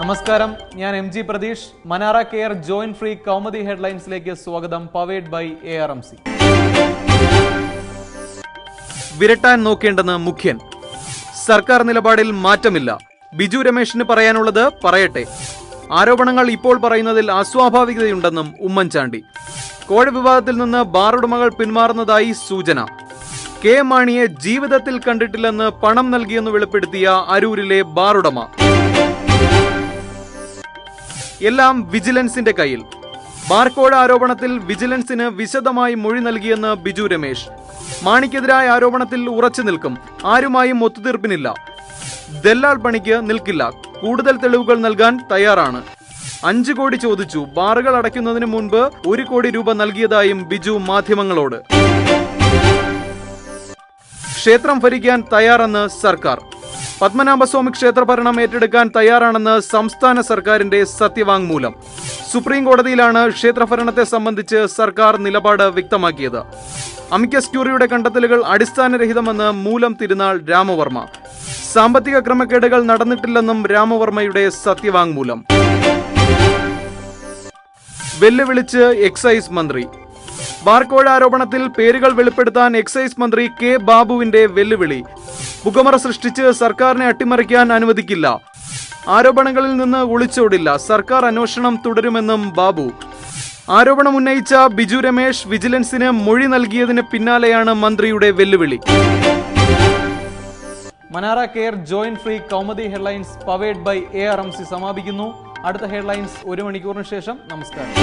നമസ്കാരം. ഞാൻ M G Pratheesh. മനാറ care joint free Kaumudi ഹെഡ്ലൈൻസിലേക്ക് സ്വാഗതം. Powered by A R M C. വിരട്ടാൻ നോക്കേണ്ടെന്ന് മുഖ്യൻ. സർക്കാർ നിലപാടിൽ മാറ്റമില്ല. ബിജു രമേശിന് പറയാനുള്ളത് പറയട്ടെ. ആരോപണങ്ങൾ ഇപ്പോൾ പറയുന്നതിൽ അസ്വാഭാവികതയുണ്ടെന്നും ഉമ്മൻചാണ്ടി. കോഴ വിവാദത്തിൽ നിന്ന് ബാറുടമകൾ പിന്മാറുന്നതായി സൂചന. കെ മാണിയെ ജീവിതത്തിൽ കണ്ടിട്ടില്ലെന്ന് പണം നൽകിയെന്ന് വെളിപ്പെടുത്തിയ അരൂരിലെ ബാറുടമ. എല്ലാം വിജിലൻസിന്റെ കയ്യിൽ. ബാർക്കോഴ ആരോപണത്തിൽ വിജിലൻസിന് വിശദമായി മൊഴി നൽകിയെന്ന് ബിജു രമേശ്. മാണിക്കെതിരായ ആരോപണത്തിൽ ഉറച്ചു നിൽക്കും. ആരുമായും ഒത്തുതീർപ്പിനില്ല ദല്ലാൾ പണിക്ക് നിൽക്കില്ല. കൂടുതൽ തെളിവുകൾ നൽകാൻ തയ്യാറാണ്. അഞ്ചു കോടി ചോദിച്ചു. ബാറുകൾ അടയ്ക്കുന്നതിന് മുൻപ് ഒരു കോടി രൂപ നൽകിയതായും ബിജു മാധ്യമങ്ങളോട്. ക്ഷേത്രം ഭരിക്കാൻ തയ്യാറെന്ന് സർക്കാർ. പത്മനാഭസ്വാമി ക്ഷേത്ര ഭരണം ഏറ്റെടുക്കാൻ തയ്യാറാണെന്ന് സംസ്ഥാന സർക്കാരിന്റെ സത്യവാങ്മൂലം. സുപ്രീം കോടതിയിലാണ് ക്ഷേത്രഭരണത്തെ സംബന്ധിച്ച് സർക്കാർ നിലപാട് വ്യക്തമാക്കിയത്. അമിക്കസ് ക്യൂറിയുടെ കണ്ടെത്തലുകൾ അടിസ്ഥാനരഹിതമെന്ന് മൂലം തിരുനാൾ രാമവർമ്മ. സാമ്പത്തിക ക്രമക്കേടുകൾ നടന്നിട്ടില്ലെന്നും രാമവർമ്മയുടെ സത്യവാങ്മൂലം. വെല്ലുവിളിച്ച് എക്സൈസ് മന്ത്രി. ബാർക്കോഴ ആരോപണത്തിൽ പേരുകൾ വെളിപ്പെടുത്താൻ എക്സൈസ് മന്ത്രി കെ ബാബുവിന്റെ വെല്ലുവിളി. പുകമറ സൃഷ്ടിച്ച് സർക്കാരിനെ അട്ടിമറിക്കാൻ അനുവദിക്കില്ല. ആരോപണങ്ങളിൽ നിന്ന് ഒളിച്ചോടില്ല. സർക്കാർ അന്വേഷണം തുടരുമെന്നും ബാബു. ആരോപണം ഉന്നയിച്ച ബിജു രമേശ് വിജിലൻസിന് മൊഴി നൽകിയതിന് പിന്നാലെയാണ് മന്ത്രിയുടെ വെല്ലുവിളി. Manara care joint free Kaumudi headlines powered by A R M C സമാപിക്കുന്നു. അടുത്ത ഹെഡ്ലൈൻസ് ഒരു മണിക്കൂറിന് ശേഷം. നമസ്കാരം.